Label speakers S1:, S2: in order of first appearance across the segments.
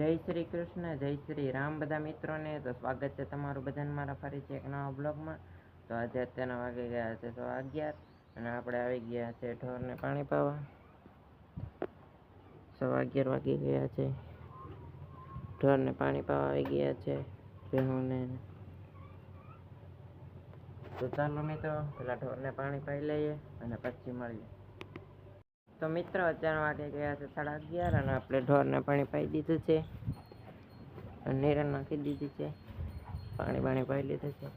S1: જય શ્રી કૃષ્ણ, જય શ્રી રામ બધા મિત્રોને. તો સ્વાગત છે તમારું બધાને મારા ફરીથી એક નવા બ્લોગમાં. તો આજે અત્યારના વાગી ગયા છે તો અગિયાર અને આપણે આવી ગયા છે ઢોરને પાણી પાવા. સવા અગિયાર વાગી ગયા છે. ઢોરને પાણી પાવા આવી ગયા છે ભેહુંને તો ચાલો મિત્રો પેલા ઢોરને પાણી પાઈ લઈએ અને પછી મળીએ. તો મિત્રો અત્યાર વાગે ગયા છે સાડા અગિયાર અને આપણે ઢોરને પાણી પાઈ દીધું છે. નિરણ નાખી દીધી છે. પાણી પાણી પાઈ લીધું છે.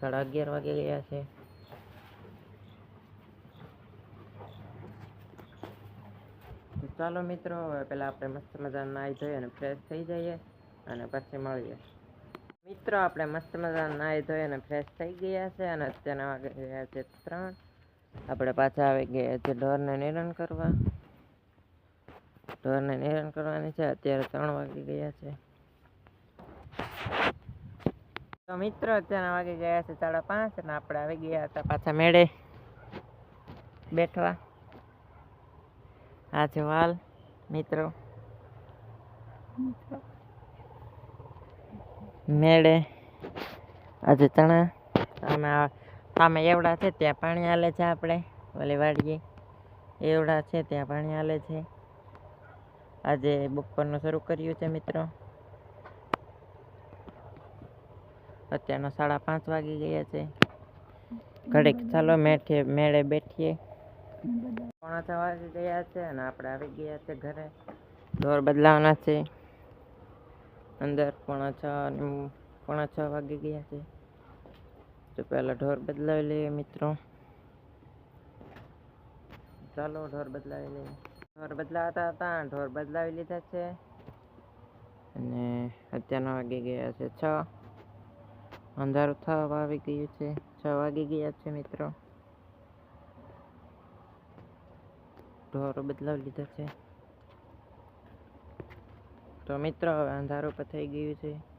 S1: સાડા અગિયાર વાગે ગયા છે. ચાલો મિત્રો, હવે પેલા આપણે મસ્ત મજાના નાહી ધોઈ અને ફ્રેશ થઈ જઈએ અને પછી મળીએ. મિત્રો, આપણે મસ્ત મજાના નાહી ધોઈ અને ફ્રેશ થઈ ગયા છે અને અત્યારના વાગે ગયા છે ત્રણ. આપણે પાછા આવી ગયા છે ઢોરને નિરણ કરવા. ઢોરને નિરણ કરવાની છે, અત્યારે ત્રણ વાગી ગયા છે. તો મિત્રો અત્યારના વાગી ગયા છે સાડા પાંચ અને આપણે આવી ગયા હતા પાછા મેળે બેઠવા. આ છે વાલ, મિત્રો. મેળે. આજે ચણા. અમે સામે એવડા છે, ત્યાં પાણી હાલે છે આપણે, ઓલી વાડીએ. એવડા છે, ત્યાં પાણી હાલે છે. આજે બપોરનું શરૂ કર્યું છે, મિત્રો. અત્યારનો સાડા પાંચ વાગી ગયા છે. ઘડીક ચાલો મેઠે, મેળે બેઠીએ. પોણા છ વાગી ગયા છે અને આપણે આવી ગયા છે ઘરે. દોર બદલાવાના છે. અંદર પોણા છ પોણા છ વાગી ગયા છે. તો પહેલાં ઢોર બદલાવી લઈએ મિત્રો. ચાલો ઢોર બદલાવી લઈએ. ઢોર બદલાવતા હતા, ઢોર બદલાવી લીધા છે. અને અત્યારના વાગી ગયા છે છ. અંધારું થવા આવી ગયું છે. છ વાગી ગયા છે મિત્રો. ઢોરો બદલાવી લીધા છે. તો મિત્રો, હવે અંધારું પણ થઈ ગયું છે.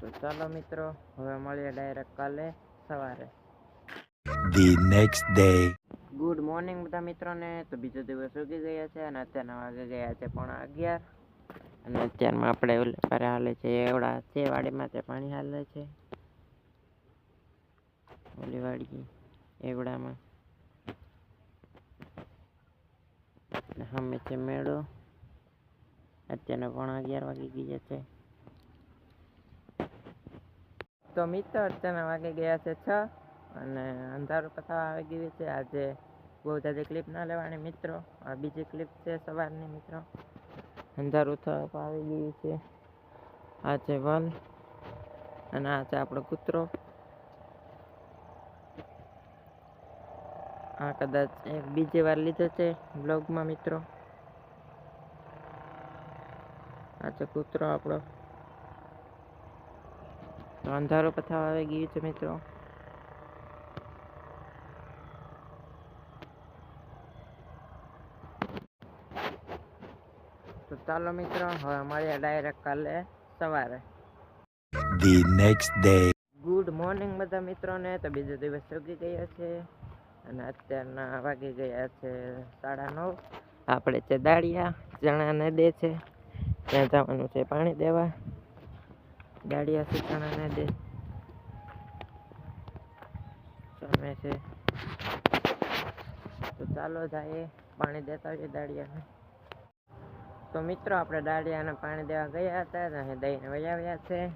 S1: તો ચાલો મિત્રો હવે મળીએ ડાયરેક્ટ કાલે સવારે.
S2: The next day
S1: good morning બધા મિત્રોને. તો બીજો દિવસ ઉગી ગયા છે અને અત્યારના વાગે ગયા છે પોણા અગિયાર. અને અત્યારમાં આપણે ઓલે પારે હાલે છે એવડા છે વાડીમાં તે પાણી હાલે છે. ઓલી વાડી એવડામાં. સામે છે મેળો. અત્યારના પોણા અગિયાર વાગી ગયા છે. તો મિત્ર અત્યારના વાગી ગયા છે છ અને અંધારું પથા આવી ગયું છે. આજે બહુ જાજી ક્લિપ ના લેવાની મિત્રો. આ બીજી ક્લિપ છે સવારની મિત્રો. અંધારું થવા આવી ગયું છે. આ છે વન અને આ છે આપણો કૂતરો. આ કદાચ એક બીજી વાર લીધો છે બ્લોગમાં મિત્રો. આ છે કૂતરો આપણો. તો અંધારો પથા આવી ગયું છે મિત્રો. તો ચાલો મિત્રો હવે મળીએ ડાયરેક્ટ કાલે સવારે.
S2: The next day
S1: good morning બધા મિત્રોને. તો બીજો દિવસ ઉગી ગયા છે અને અત્યારના વાગી ગયા છે સાડા નવ. આપણે છે દાળિયા ચણાને દે છે. ત્યાં જવાનું છે પાણી દેવા. દાળિયા છે ચણાને દે. સામે છે. તો ચાલો જઈએ પાણી દેતા હોઈએ દાળિયાને તો મિત્રો, આપણે દાળિયાને પાણી દેવા ગયા હતા અને અહીં વજાવ્યા છે.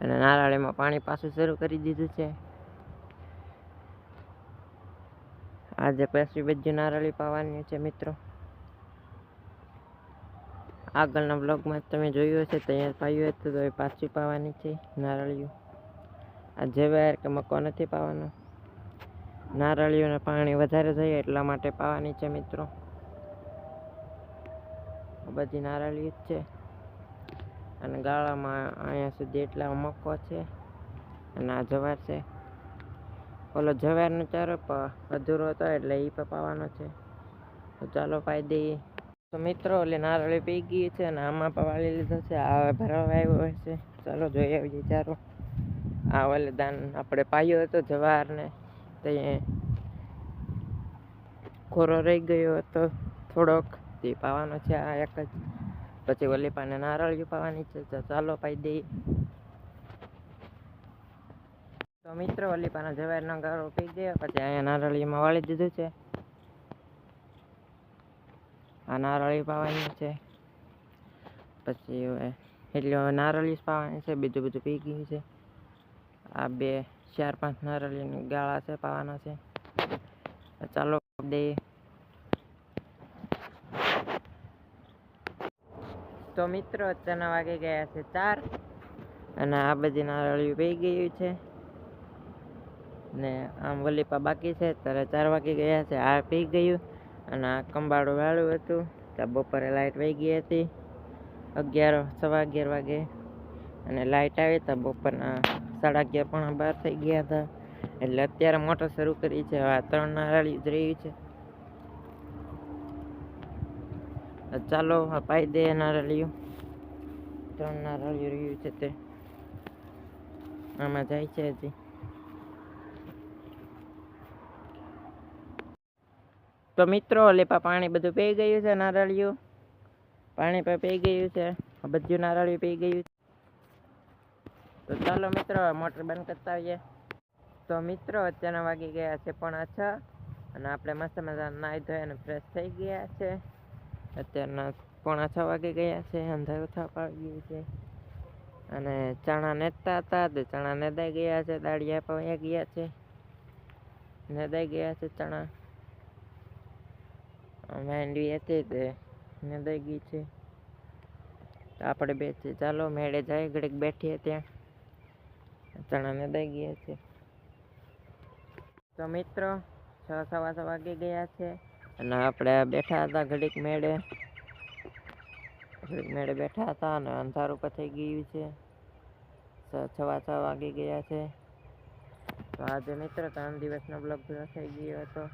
S1: અને નારાળીમાં પાણી પાછું શરૂ કરી દીધું છે. આજે પેસી બધી નારળી પાવાની છે, મિત્રો. આગળના બ્લોગમાં તમે જોયું હશે, તૈયાર પાયું હતું તો એ પાછી પાવાની છે નારળિયું આ જેવાર કે મકો નથી પાવાનો. નારળીઓને પાણી વધારે થાય એટલા માટે પાવાની છે, મિત્રો. બધી નારળિયું જ છે. અને ગાળામાં અહીંયા સુધી એટલા મકો છે. અને આ જવાર છે. ઓલો જવારનો ચારો અધૂરો હતો એટલે એ પણ પાવાનો છે. તો ચાલો પાઈ દઈએ. તો મિત્રો એટલે નારળી પી ગઈ છે અને આમાં પણ વાળી લીધો છે. આ ભરાવા આવ્યો હશે. ચાલો જોઈ આવીએ ચારો આ ઓલે દાન આપણે પાયો હતો જવારને તો ખોરો રહી ગયો હતો થોડોક. તે પાવાનો છે આ એક જ. પછી ઓલી પાને પાવાની છે. તો ચાલો પાઈ દઈએ. તો મિત્રો ઓલી પાને જવારનો ગાળો પી ગયો. પછી અહીંયા નારળીમાં વાળી દીધું છે. આ નારળી પાવાની છે. પછી એટલે નારળી પાવાની છે, બીજું બધું પી ગયું છે. આ બે ચાર પાંચ નારળીની ગાળા છે, પાવાના છે. ચાલો દઈએ તો મિત્રો, અત્યારના વાગે ગયા છે ચાર અને આ બધી નારળીઓ પી ગયું છે. ને આમ વલીપા બાકી છે ત્યારે ચાર વાગે ગયા છે, આ પી ગયું. અને આ કંબાળું વાળું હતું. ત્યાં બપોરે લાઇટ વહી ગઈ હતી. અગિયાર, સવા અગિયાર વાગે. અને લાઇટ આવી તો બપોરના સાડા અગિયાર પણ બહાર થઈ ગયા હતા. એટલે અત્યારે મોટર શરૂ કરી છે. આ ત્રણ નારાળી જ રહી છે. ચાલો અપાઈ પાઈ દે નારાળીઓ. ત્રણ નારાળીઓ રહ્યું છે તે. આમાં જાય છે હજી. તો મિત્રો લેપા પાણી બધું પી ગયું છે નારળિયું. પાણી પણ પી ગયું છે. બધું નારળિયું પી ગયું તો ચાલો મિત્રો મોટર બંધ કરતા આવીએ. તો મિત્રો, અત્યારના વાગી ગયા છે પોણા છ અને આપણે મસ્ત મજા નાહી ધોઈ અને ફ્રેશ થઈ ગયા છે. અત્યારના પોણા છ વાગી ગયા છે, અંધારું થવા પાડી ગયું છે. અને ચણા નેતા હતા, તે ચણા નેદાઈ ગયા છે, દાળિયા પણ ગયા છે. નેદાઈ ગયા છે ચણા. માંડવી હતી તે નેદાઈ ગઈ છે. તો આપણે બે છે. ચાલો, મેળે જાય, ઘડીક બેઠીએ ત્યાં. ચણા દઈ ગયા છે તો મિત્રો, છ, સવા છ વાગી ગયા છે. અને આપણે બેઠા હતા ઘડીક મેળે. ઘડીક મેળે બેઠા હતા અને અંધારું થઈ ગયું છે. છવા છ વાગી ગયા છે. તો આજે મિત્રો ત્રણ દિવસનો બ્લોગ થઈ ગયો હતો.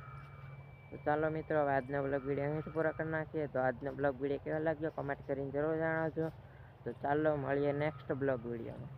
S1: તો ચાલો મિત્રો, હવે આજનો બ્લોગ વીડિયો અહીંથી પૂરો કરી નાખીએ. તો આજનો બ્લોગ વીડિયો કેવો લાગ્યો? કમેન્ટ કરીને જરૂર જણાવજો. તો ચાલો, મળીએ નેક્સ્ટ બ્લોગ વિડીયોમાં